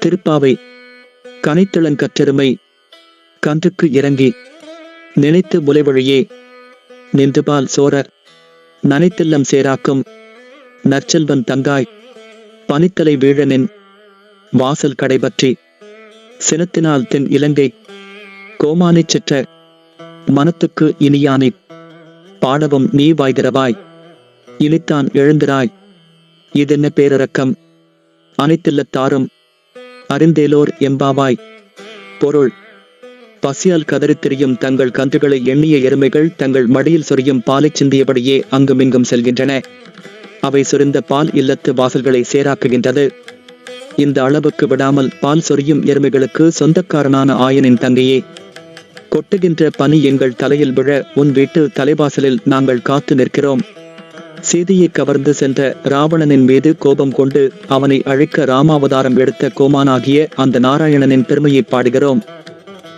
திருப்பாவை கனைத்திளங்கற்றெருமை கன்றுக்கு இறங்கி நினைத்து முலைவழியே நின்றுபால் சோர நனைத்தெல்லம் சேராக்கும் நற்செல்வன் தங்காய் பனித்தலை வீழனின் வாசல் கடைபற்றி சினத்தினால் தென் இலங்கை கோமானைச் செற்ற மனத்துக்கு இனியானை பாடவும் நீ வாய்திரவாய். இனித்தான் எழுந்திராய். இதென்ன பேரரக்கம்? அனைத்தில்லத்தாரும் அறிந்தேலோர் எம்பாவாய் பொருள். பசியால் கதறித் திரியும் தங்கள் கன்றுகளை எண்ணிய எருமைகள் தங்கள் மடியில் சொரியும் பாலைச் சிந்தியபடியே அங்குமிங்கும் செல்கின்றன. அவை சொரிந்த பால் இல்லத்து வாசல்களை சேராக்குகின்றது. இந்த அளவுக்கு விடாமல் பால் சொரியும் எருமைகளுக்கு சொந்தக்காரனான ஆயனின் தங்கையே. கொட்டுகின்ற பனி எங்கள் தலையில் விழ உன் வீட்டு தலைவாசலில் நாங்கள் காத்து நிற்கிறோம். சீதையை கவர்ந்து சென்ற ராவணனின் மீது கோபம் கொண்டு அவனை அழிக்க ராமாவதாரம் எடுத்த கோமானாகிய அந்த நாராயணனின் பெருமையை பாடுகிறோம்.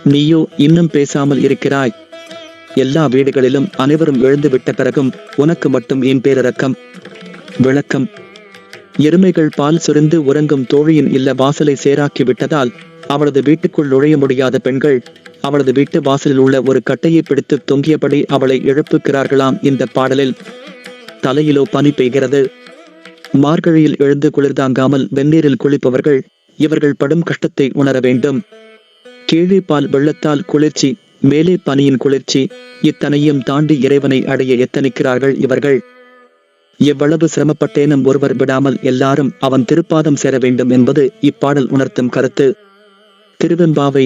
நீயோ இன்னும் பேசாமல் இருக்கிறாய். எல்லா வீடுகளிலும் அனைவரும் எழுந்து விட்ட பிறகும் உனக்கு மட்டும் என் பேரரக்கம் விளக்கம். எருமைகள் பால் சுரிந்து உறங்கும் தோழியின் இல்ல வாசலை சேராக்கி விட்டதால் அவளது வீட்டுக்குள் நுழைய முடியாத பெண்கள் அவளது வீட்டு வாசலில் உள்ள ஒரு கட்டையை பிடித்து தொங்கியபடி அவளை எழுப்புகிறார்களாம் இந்த பாடலில். தலையிலோ பனி பெய்கிறது. மார்கழியில் எழுந்து குளிர்தாங்காமல் வெந்நீரில் குளிப்பவர்கள் இவர்கள் படும் கஷ்டத்தை உணர வேண்டும். கீழே பால் வெள்ளத்தால் குளிர்ச்சி மேலே பனியின் குளிர்ச்சி இத்தனையும் தாண்டி இறைவனை அடைய எத்தனிக்கிறார்கள் இவர்கள். எவ்வளவு சிரமப்பட்டேனும் ஒருவர் விடாமல் எல்லாரும் அவன் திருப்பாதம் சேர வேண்டும் என்பது இப்பாடல் உணர்த்தும் கருத்து. திருவெம்பாவை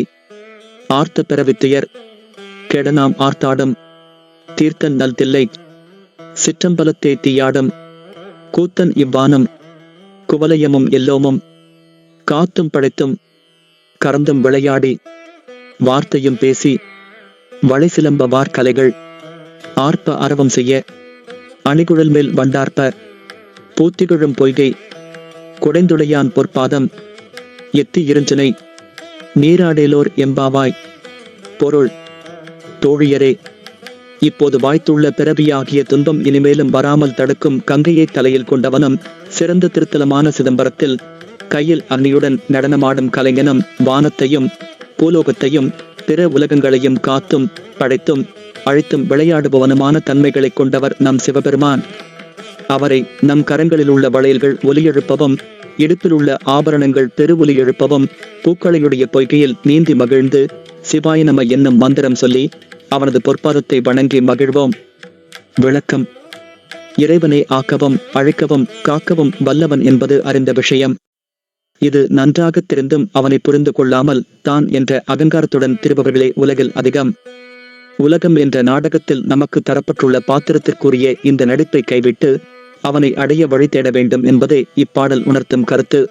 ஆர்த்த பிறவித்துயர் கெடனாம் ஆர்த்தாடும் தீர்த்தன் நல் தில்லை சிற்றம்பலத்தே தீயாடும். கூத்தன் இவ்வானம் குவலயமும் எல்லோமும் காத்தும் படைத்தும் கறந்தும் விளையாடி வார்த்தையும் பேசி வளை சிலம்ப வார்கலைகள் ஆர்ப்ப அரவம் செய்ய அணிகுழல் மேல் வண்டார்ப்ப பூத்திகுழும் பொய்கை குடைந்துடையான் பொற்பாதம் எத்தி இருஞ்சினை நீராடேலோர் எம்பாவாய் பொருள் தோழியரே இப்போது வாய்த்துள்ள பிறவியாகிய துன்பம் இனிமேலும் வராமல் தடுக்கும் கங்கையை தலையில் கொண்டவனும் சிறந்த திருத்தலமான சிதம்பரத்தில் கையில் அன்னியுடன் நடனமாடும் கலைஞனும் வானத்தையும் பூலோகத்தையும் பிற உலகங்களையும் காத்தும் படைத்தும் அழைத்தும் விளையாடுபவனுமான தன்மைகளை கொண்டவர் நம் சிவபெருமான். அவரை நம் கரங்களில் உள்ள வளையல்கள் ஒலி எழுப்பவும் இடுப்பில் உள்ள ஆபரணங்கள் பெரு ஒலி எழுப்பவும் பூக்களையுடைய பொய்கையில் நீந்தி மகிழ்ந்து சிவாய நம என்னும் மந்திரம் சொல்லி அவனது பொற்பாதத்தை வணங்கி மகிழ்வோம். விளக்கம். இறைவனை ஆக்கவும் அழைக்கவும் காக்கவும் வல்லவன் என்பது அறிந்த விஷயம். இது நன்றாக தெரிந்தும் அவனை புரிந்து கொள்ளாமல் தான் என்ற அகங்காரத்துடன் திருபவர்களே உலகில் அதிகம். உலகம் என்ற நாடகத்தில் நமக்கு தரப்பட்டுள்ள பாத்திரத்திற்குரிய இந்த நடிப்பை கைவிட்டு அவனை அடைய வழி தேட வேண்டும் என்பதே இப்பாடல் உணர்த்தும் கருத்து.